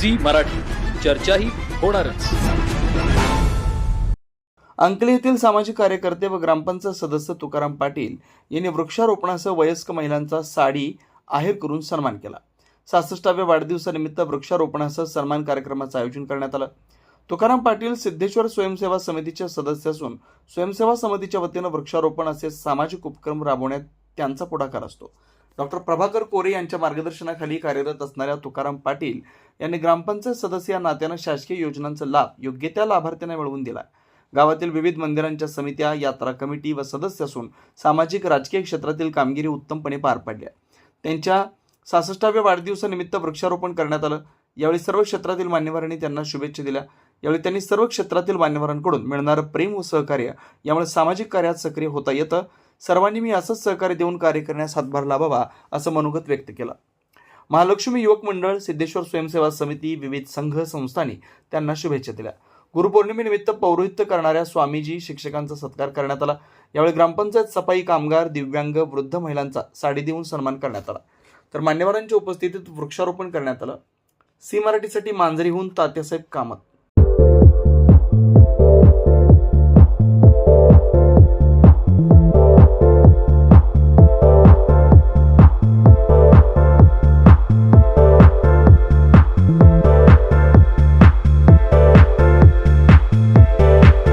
Zee Marathi. चर्चाही होणारच. अंकली येथील सामाजिक कार्यकर्ते व ग्रामपंचायत सदस्य तुकाराम पाटील यांनी वृक्षारोपणासह वयस्क महिलांचा साडी आहेर करून सन्मान केला. सहासष्टाव्या वाढदिवसानिमित्त वृक्षारोपणासह सन्मान कार्यक्रमाचं आयोजन करण्यात आलं. तुकाराम पाटील सिद्धेश्वर स्वयंसेवा समितीचे सदस्य असून स्वयंसेवा समितीच्या वतीनं वृक्षारोपण असे सामाजिक उपक्रम राबवण्यात त्यांचा पुढाकार असतो. डॉक्टर प्रभाकर कोरे यांच्या मार्गदर्शनाखाली कार्यरत असणाऱ्या तुकाराम पाटील यांनी ग्रामपंचायत सदस्य या नात्यानं शासकीय योजनांचा लाभ योग्य त्या लाभार्थ्यांना मिळवून दिला. गावातील विविध मंदिरांच्या समित्या यात्रा कमिटी व सदस्य असून सामाजिक राजकीय क्षेत्रातील कामगिरी उत्तमपणे पार पाडल्या. त्यांच्या सहासष्टाव्या वाढदिवसानिमित्त वृक्षारोपण करण्यात आलं. यावेळी सर्व क्षेत्रातील मान्यवरांनी त्यांना शुभेच्छा दिल्या. यावेळी त्यांनी सर्व क्षेत्रातील मान्यवरांकडून मिळणारं प्रेम व सहकार्य यामुळे सामाजिक कार्यात सक्रिय होता येतं. सर्वांनी मी असंच सहकार्य देऊन कार्य करण्यास हातभार लावावा असं मनोगत व्यक्त केलं. महालक्ष्मी युवक मंडळ सिद्धेश्वर स्वयंसेवा समिती विविध संघ संस्थांनी त्यांना शुभेच्छा दिल्या. गुरुपौर्णिमेनिमित्त पौरोहित्य करणाऱ्या स्वामीजी शिक्षकांचा सत्कार करण्यात आला. यावेळी ग्रामपंचायत सफाई कामगार दिव्यांग वृद्ध महिलांचा साडी देऊन सन्मान करण्यात आला. तर मान्यवरांच्या उपस्थितीत वृक्षारोपण करण्यात आलं. सी मराठीसाठी मांजरीहून तात्यासाहेब कामत.